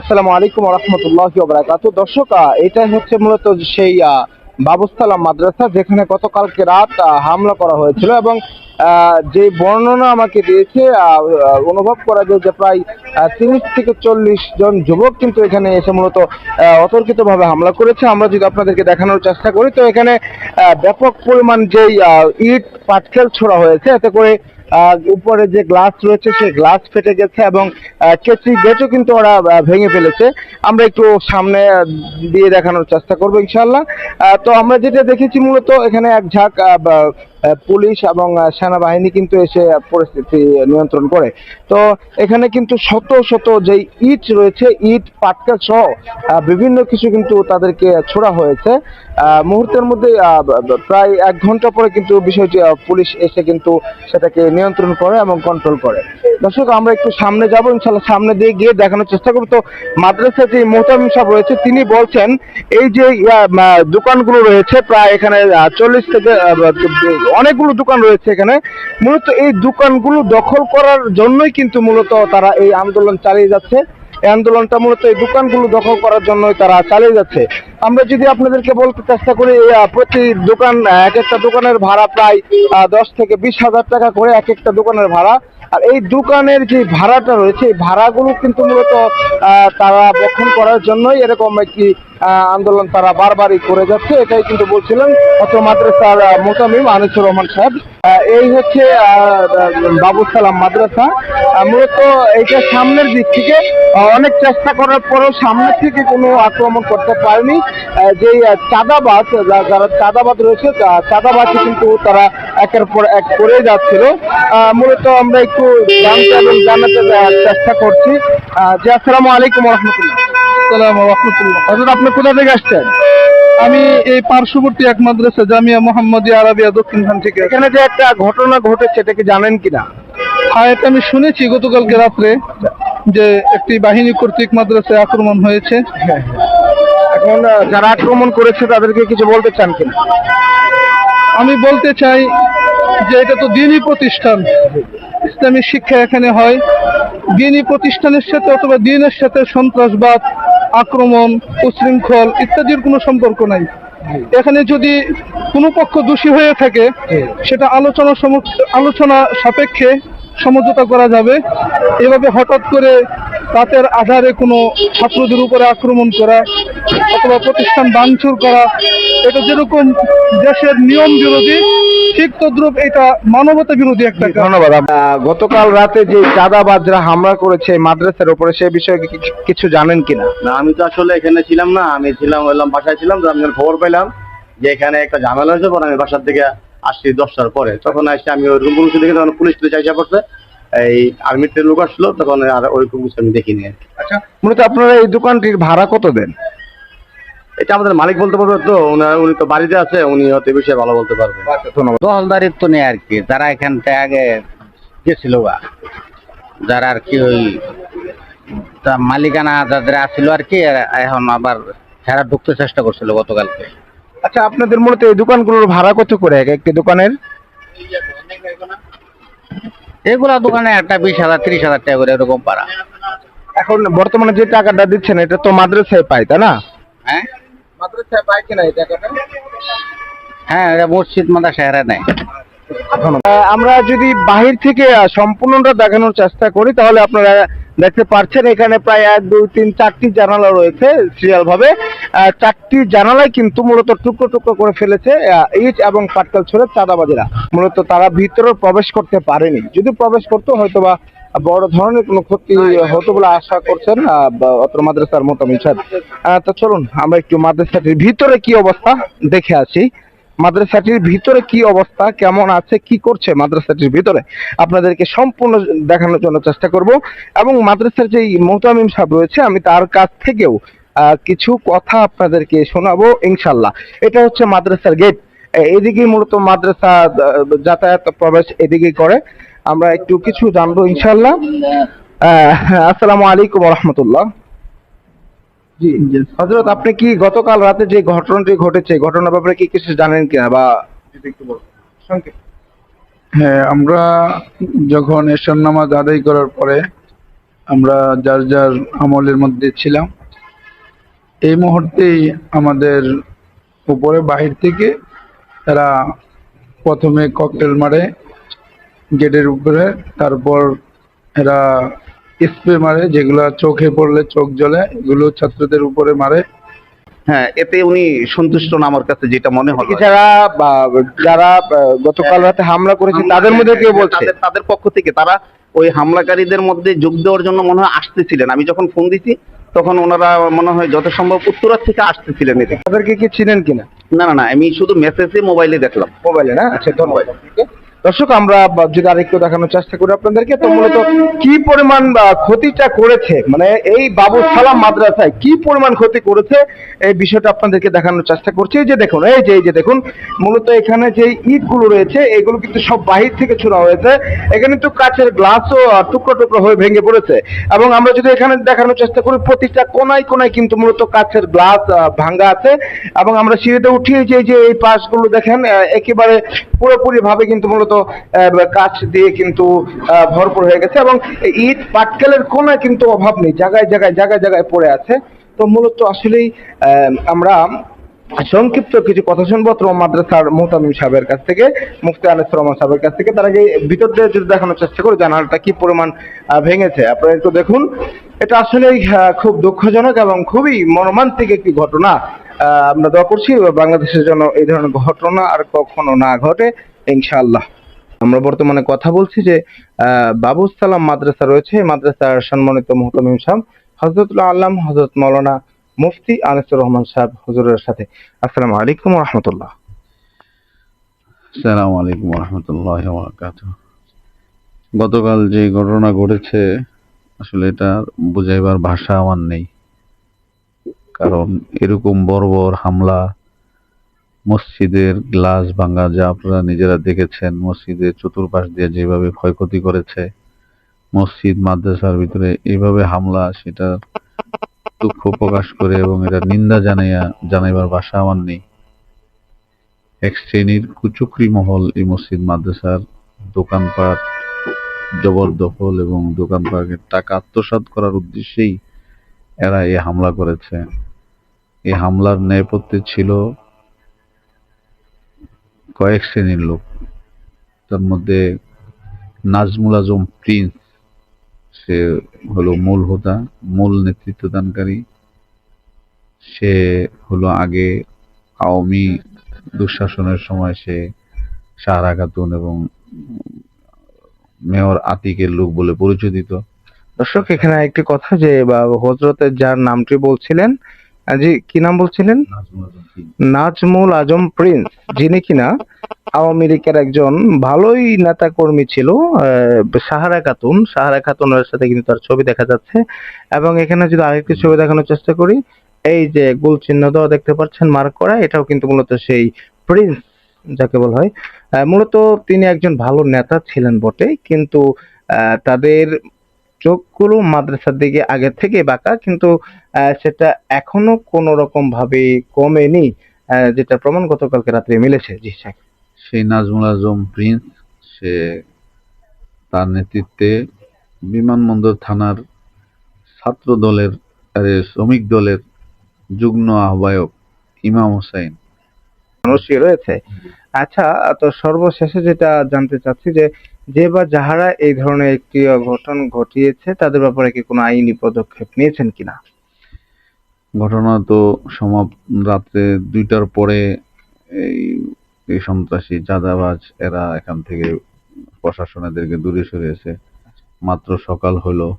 আসসালামু আলাইকুম রহমতুল্লাহ বরাকাত দর্শক এটাই হচ্ছে মূলত সেই আহ, বাবুস্তালাম মাদ্রাসা যেখানে গতকালকে রাত হামলা করা হয়েছিল এবং যে বর্ণনা আমাকে দিয়েছে অনুভব করা যায় যে প্রায় তিরিশ থেকে চল্লিশ জন যুবক কিন্তু এখানে এসে মূলত অতর্কিত ভাবে হামলা করেছে। আমরা যদি আপনাদেরকে দেখানোর চেষ্টা করি, তো এখানে ব্যাপক পরিমাণ যেই ইট, পাটকেল ছোড়া হয়েছে, এতে করে উপরে যে গ্লাস রয়েছে, সেই গ্লাস ফেটে গেছে এবং কেচি গেটও কিন্তু ওরা ভেঙে ফেলেছে। আমরা একটু সামনে দিয়ে দেখানোর চেষ্টা করব ইনশাল্লাহ তো আমরা যেটা দেখেছি মূলত, এখানে এক ঝাঁক পুলিশ এবং সেনাবাহিনী কিন্তু এসে পরিস্থিতি নিয়ন্ত্রণ করে। তো এখানে কিন্তু শত শত যে ইট রয়েছে, ইট পাটকা সহ বিভিন্ন কিছু কিন্তু তাদেরকে ছোড়া হয়েছে। মুহূর্তের মধ্যে প্রায় এক ঘণ্টা পরে কিন্তু বিষয়টি পুলিশ এসে কিন্তু সেটাকে নিয়ন্ত্রণ করে এবং কন্ট্রোল করে। দর্শক, আমরা একটু সামনে যাব ইনশাল্লাহ সামনে দিয়ে গিয়ে দেখানোর চেষ্টা করব। তো মাদ্রাসা যে মোহতামিম সাহেব রয়েছে, তিনি বলছেন, এই যে দোকানগুলো রয়েছে, প্রায় এখানে চল্লিশ থেকে অনেকগুলো দোকান রয়েছে এখানে। মূলত এই দোকানগুলো দখল করার জন্যই কিন্তু মূলত তারা এই আন্দোলন চালিয়ে যাচ্ছে। এই আন্দোলনটা মূলত এই দোকানগুলো দখল করার জন্যই তারা চালিয়ে যাচ্ছে। আমরা যদি আপনাদেরকে বলতে চেষ্টা করি প্রতি দোকান, এক একটা দোকানের ভাড়া প্রায় দশ থেকে বিশ হাজার টাকা করে এক একটা দোকানের ভাড়া। আর এই দোকানের যে ভাড়াটা রয়েছে, এই ভাড়াগুলো কিন্তু মূলত তারা বক্ষণ করার জন্যই এরকম একটি আন্দোলন তারা বারবারই করে যাচ্ছে, এটাই কিন্তু বলছিলেন অত মাদ্রাসার মোতামিম আনিসুর রহমান সাহেব। এই হচ্ছে বাবু সালাম মাদ্রাসা। মূলত এইটা সামনের দিক থেকে অনেক চেষ্টা করার পরেও সামনের থেকে কোনো আক্রমণ করতে পারেনি। যে চাঁদাবাজ যারা চাঁদাবাজ রয়েছে, তা- কিন্তু তারা একের পর এক করে যাচ্ছিল। মূলত আমরা একটু জানতে এবং জানাতে চেষ্টা করছি। জি, আসসালামু আলাইকুম রহমতুল্লাহ। সালাম রহমতুল্লাহ হজরত আপনি কোথা থেকে আসছেন? আমি এই পার্শ্ববর্তী এক মাদ্রাসা জামিয়া মোহাম্মদিয়া আরাবিয়া দক্ষিণখান থেকে এখানে যে একটা ঘটনা ঘটেছে এটা কি জানেন কিনা? আর এটা আমি শুনেছি গতকালকে রাত্রে যে একটি বাহিনী কর্তৃক মাদ্রাসায় আক্রমণ হয়েছে। এখন যারা আক্রমণ করেছে তাদেরকে কিছু বলতে চান কিনা? আমি বলতে চাই যে এটা তো দিনই প্রতিষ্ঠান। ইসলামী শিক্ষা এখানে হয়। দিনই প্রতিষ্ঠানের সাথে অথবা দিনের সাথে সন্ত্রাসবাদ আক্রমণ উশৃঙ্খল ইত্যাদির কোনো সম্পর্ক নাই। এখানে যদি কোনো পক্ষ দোষী হয়ে থাকে সেটা আলোচনা সম আলোচনা সাপেক্ষে সমঝোতা করা যাবে। এভাবে হঠাৎ করে রাতের আধারে কোনো ছাত্রদের উপরে আক্রমণ করা অথবা প্রতিষ্ঠান ভাঙচুর করা এটা যেরকম দেশের নিয়ম বিরোধী ঠিক তদ্রুপ এটা মানবতা বিরোধী একটা ধন্যবাদ। গতকাল রাতে যে চাঁদাবাজরা হামলা করেছে মাদ্রাসার উপরে সে বিষয়ে কিছু জানেন কিনা? না আমি তো আসলে এখানে ছিলাম না আমি ছিলাম বললাম বাসায় ছিলাম তো আমি খবর পেলাম যে এখানে একটা ঝামেলা হয়েছে পরে আমি বাসার থেকে আসছি দশটার পরে। তখন আসছি আমি ওইরকম কোনো কিছু দেখি তখন পুলিশ পুলিশ আইসা পড়ছে। এই আর্মিতে লোক আসলো তখন আর ওইরকম কিছু আমি দেখিনি আর আচ্ছা মূলত আপনারা এই দোকানটির ভাড়া কত দেন? এটা আমাদের মালিক বলতে পারবে তো উনার উনি তো বাড়িতে আছে উনি হয়তো এই বিষয়ে ভালো বলতে পারবে। ধন্যবাদ। দখলদারিত্ব নেই আর কি যারা এখান থেকে আগে গেছিল বা যারা আর কি ওই মালিকানা যাদের আসছিল আর কি এখন আবার হেরা ঢুকতে চেষ্টা করছিল গতকালকে। আচ্ছা আপনাদের মূলত এই দোকানগুলোর ভাড়া কত করে এক একটি দোকানের? এগুলা দোকানে একটা বিশ হাজার ত্রিশ হাজার টাকা করে এরকম পারা এখন বর্তমানে যে টাকাটা দিচ্ছেন এটা তো মাদ্রাসায় পাই তাই না? হ্যাঁ? মাদ্রাসায় পাই কিনা এই টাকাটা? হ্যাঁ এটা মসজিদ মাদা শহরে নেই ধন্যবাদ। আহ, আমরা যদি বাহির থেকে সম্পূর্ণটা দেখানোর চেষ্টা করি, তাহলে আপনারা দেখতে পাচ্ছেন এখানে প্রায় এক, দুই, তিন, চারটি জানালা রয়েছে সিরিয়াল ভাবে চারটি জানালায় কিন্তু মূলত টুকরো টুকরো করে ফেলেছে ইট এবং পাটকাল ছড়ে চাঁদাবাজিরা। মূলত তারা ভিতরে প্রবেশ করতে পারেনি। যদি প্রবেশ করতো, হয়তোবা বড় ধরনের কোনো ক্ষতি হতো বলে আশা করছেন বা অত্র মাদ্রাসার মোতামিল সাহেব তো চলুন, আমরা একটু মাদ্রাসাটির ভিতরে কি অবস্থা দেখে আসি। মাদ্রাসাটির ভিতরে কি অবস্থা, কেমন আছে, কি করছে মাদ্রাসাটির ভিতরে, আপনাদেরকে সম্পূর্ণ দেখানোর জন্য চেষ্টা করব। এবং মাদ্রাসার যে মোহতামিম সাহেব রয়েছে, আমি তার কাছ থেকেও কিছু কথা আপনাদেরকে শোনাবো ইনশাল্লাহ এটা হচ্ছে মাদ্রাসার গেট এদিকে মূলত মাদ্রাসা যাতায়াত প্রবেশ এদিকে করে। আমরা একটু কিছু জানব ইনশাল্লাহ আসসালামু আলাইকুম রহমতুল্লাহ। জি। হজরত আপনি কি গতকাল রাতে যে ঘটনাটি ঘটেছে এই ঘটনার ব্যাপারে কি কিছু জানেন কিনা বা যদি একটু বলুন সংক্ষেপে। হ্যাঁ আমরা যখন এশার নামাজ আদায় করার পরে আমরা যার যার আমলের মধ্যে ছিলাম এই মুহূর্তেই আমাদের উপরে বাহির থেকে তারা প্রথমে ককটেল মারে গেটের উপরে তারপর এরা স্প্রে মারে যেগুলো চোখে পড়লে চোখ জ্বলে এগুলো ছাত্রদের উপরে মারে। হ্যাঁ এতে উনি সন্তুষ্ট না আমার কাছে যেটা মনে হলো। যারা যারা গতকাল রাতে হামলা করেছে তাদের মধ্যে কেউ বলছে? তাদের তাদের পক্ষ থেকে তারা ওই হামলাকারীদের মধ্যে যোগ দেওয়ার জন্য মনে হয় আসতেছিলেন। আমি যখন ফোন দিছি তখন ওনারা মনে হয় যত সম্ভব উত্তরার থেকে আসতেছিলেন এদিকে। তাদেরকে কি চিনেন কিনা? না না না আমি শুধু মেসেজে মোবাইলে দেখলাম। মোবাইলে না? আচ্ছা ধন্যবাদ। দর্শক, আমরা যদি আরেকটু দেখানোর চেষ্টা করি আপনাদেরকে, তো মূলত কি পরিমাণ ক্ষতিটা করেছে? মানে এই বাবু সালাম মাদ্রাসায় কি পরিমাণ ক্ষতি করেছে? এই বিষয়টা আপনাদেরকে দেখানোর চেষ্টা করছি। এই যে দেখুন, এই যে এই যে দেখুন, মূলত এখানে যে ইটগুলো রয়েছে, এগুলো কিন্তু সব বাহির থেকে ছোড়া হয়েছে। এখানে তো কাচের গ্লাসও টুকরো টুকরো হয়ে ভেঙে পড়েছে। এবং আমরা যদি এখানে দেখানোর চেষ্টা করি, প্রতিটা কোনায় কোনায় কিন্তু মূলত কাচের গ্লাস ভাঙ্গা আছে। এবং আমরা সিঁড়িতে উঠিয়ে যে এই পাশগুলো দেখেন একেবারে পুরোপুরি ভাবে কিন্তু মূলত আহ, কাচ দিয়ে কিন্তু ভরপুর হয়ে গেছে এবং ইট পাটকেলের কোনায় কিন্তু অভাব নেই জায়গায় জায়গায় জায়গায় জায়গায় পড়ে আছে। তো মূলত আসলেই আমরা সংক্ষিপ্ত কিছু কথা শুনব অত্র মাদ্রাসার মোহতামিম সাহেবের কাছ থেকে মুফতি আনিস রহমান সাহেবের কাছ থেকে। তার আগে ভিতর দিয়ে যদি দেখানোর চেষ্টা করি জানালাটা কি পরিমাণ ভেঙেছে। আপনারা একটু দেখুন এটা আসলেই খুব দুঃখজনক এবং খুবই মর্মান্তিক একটি ঘটনা। আমরা দোয়া করছি বাংলাদেশের জন্য এই ধরনের ঘটনা আর কখনো না ঘটে ইনশাআল্লাহ। আমরা বর্তমানে কথা বলছি যে আহ, বাবু সালাম মাদ্রাসা রয়েছে। মাদ্রাসার সম্মানিত মোহতামিম সাহেব হজরতুল্লাহ আল্লাম হজরত মৌলানা মুফতি আনিসুর রহমান সাহেব হুজুরের সাথে। আসসালামু আলাইকুম রহমতুল্লাহ। আসসালামু আলাইকুম রহমতুল্লাহ গতকাল যে ঘটনা ঘটেছে আসলে এটা বুঝাইবার ভাষা আমার নেই। কারণ এরকম বর্বর হামলা মসজিদের গ্লাস ভাঙা যা আপনারা নিজেরা দেখেছেন, মসজিদের চতুর্পাশ দিয়ে যেভাবে ক্ষয়ক্ষতি করেছে, মসজিদ, মাদ্রাসার ভিতরে এইভাবে হামলা, সেটা দুঃখ প্রকাশ করে এবং এটা নিন্দা জানাইয়া, জানাইবার বাসা আমার নেই। এক শ্রেণির কুচুকরি মহল এই মসজিদ, মাদ্রাসার দোকানপাট জবরদখল এবং দোকানপাটের টাকা আত্মসাৎ করার উদ্দেশ্যেই এরা এই হামলা করেছে। এই হামলার নেপথ্যে ছিল কয়েক শ্রেণির লোক। তার মধ্যে নাজমুল আজম প্রিন্স, সে হলো মূল হোতা, মূল নেতৃত্বদানকারী। সে হলো আগে আওয়ামী দুঃশাসনের সময় সে সাহারা খাতুন এবং মেয়র আতিকের লোক বলে পরিচিত। দর্শক, এখানে একটি কথা যে হজরতের যার নামটি বলছিলেন জি কি নাম বলছিলেন? নাজমুল আজম প্রিন্স যিনি কিনা আওয়ামী লীগের একজন ভালোই নেতা কর্মী ছিল সাহারা খাতুন সাহারা খাতুনের সাথে কিন্তু তার ছবি দেখা যাচ্ছে। এবং এখানে যদি আরেকটি ছবি দেখানোর চেষ্টা করি এই যে গোল চিহ্ন দেওয়া দেখতে পাচ্ছেন মার্ক করা এটাও কিন্তু মূলত সেই প্রিন্স যাকে বলা হয়। মূলত তিনি একজন ভালো নেতা ছিলেন বটে কিন্তু আহ, তাদের চোখগুলো মাদ্রাসার দিকে আগে থেকে বাঁকা কিন্তু সেটা এখনও কোনো রকম ভাবে কমেনি যেটা প্রমাণ গতকালকে রাত্রে মিলেছে। জি সেই নাজমুল আজম প্রিন্স সে তার নেতৃত্বে বিমানবন্দর থানার ছাত্র দলের আরে শ্রমিক দলের যুগ্ম আহ্বায়ক ইমাম হোসাইন। রয়েছে। আচ্ছা তো সর্বশেষে যেটা জানতে চাচ্ছি যে যে বা যাহারা এই ধরনের একটি অঘটন ঘটিয়েছে তাদের ব্যাপারে কি কোনো আইনি পদক্ষেপ নিয়েছেন কিনা? ঘটনা তো সমাপ রাত্রে দুইটার পরে এই এই সন্ত্রাসী চাঁদাবাজ এরা এখান থেকে প্রশাসন এদেরকে দূরে সরিয়েছে। মাত্র সকাল হলো।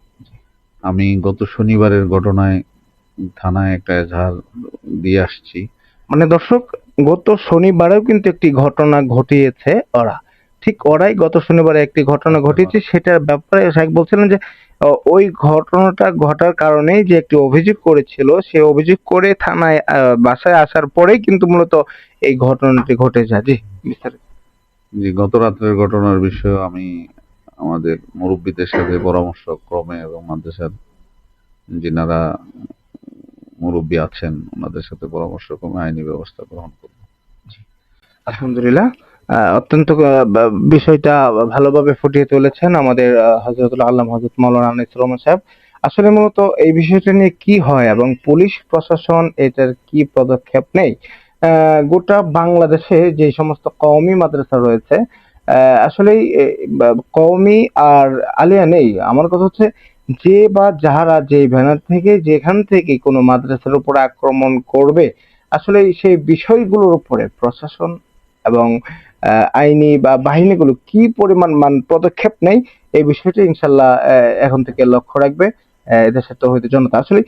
আমি গত শনিবারের ঘটনায় থানায় একটা এজাহার দিয়ে আসছি। মানে দর্শক গত শনিবারেও কিন্তু একটি ঘটনা ঘটিয়েছে ওরা। ঠিক ওরাই গত শনিবারে একটি ঘটনা ঘটিয়েছে সেটার ব্যাপারে সাহেব বলছিলেন যে ওই ঘটনাটা ঘটার কারণেই যে একটি অভিযোগ করেছিল সে অভিযোগ করে থানায় বাসায় আসার পরেই কিন্তু মূলত এই ঘটনাটি ঘটে যায় জি বিস্তারিত। যে গত রাত্রের ঘটনার বিষয়ে আমি আমাদের মুরব্বীদের সাথে পরামর্শ ক্রমে এবং মাদ্রাসার যিনারা মুরব্বী আছেন ওনাদের সাথে পরামর্শ ক্রমে আইনি ব্যবস্থা গ্রহণ করব। আলহামদুলিল্লাহ। অত্যন্ত বিষয়টা ভালোভাবে ফুটিয়ে তুলেছেন আমাদের হজরতুল্লাহ আল্লাহ হজরত মৌলানা আনিস রহমান সাহেব। আসলে মূলত এই বিষয়টা নিয়ে কি হয় এবং পুলিশ প্রশাসন এটার কি পদক্ষেপ নেই গোটা বাংলাদেশে যে সমস্ত কওমি মাদ্রাসা রয়েছে আহ, আসলেই কওমি আর আলিয়া নেই। আমার কথা হচ্ছে যে বা যাহারা যে ব্যানার থেকে যেখান থেকে কোনো মাদ্রাসার উপর আক্রমণ করবে আসলে সেই বিষয়গুলোর উপরে প্রশাসন এবং আইনি বা বাহিনীগুলো কি পরিমাণ মান পদক্ষেপ নেই এই বিষয়টি ইনশাল্লাহ এখন থেকে লক্ষ্য রাখবে আহ, এদেশের তৌহিদ জনতা। আসলে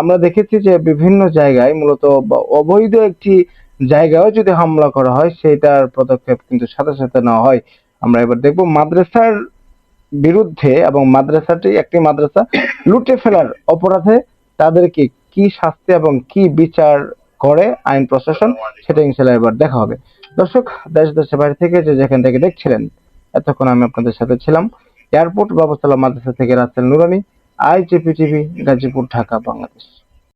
আমরা দেখেছি যে বিভিন্ন জায়গায় মূলত অবৈধ একটি জায়গায় যদি হামলা করা হয় সেটার পদক্ষেপ কিন্তু সাথে সাথে নেওয়া হয়। আমরা এবার দেখব মাদ্রাসার বিরুদ্ধে এবং মাদ্রাসাটি একটি মাদ্রাসা লুটে ফেলার অপরাধে তাদেরকে কি শাস্তি এবং কি বিচার করে আইন প্রশাসন সেটা ইনশাল্লাহ এবার দেখা হবে। দর্শক দেশ দেশের বাইরে থেকে যে যেখান থেকে দেখছিলেন, এতক্ষণ আমি আপনাদের সাথে ছিলাম। এয়ারপোর্ট ব্যবস্থা মাদ্রাসা থেকে রাসেল নুরানি, আইজিপি টিভি, গাজীপুর, ঢাকা, বাংলাদেশ।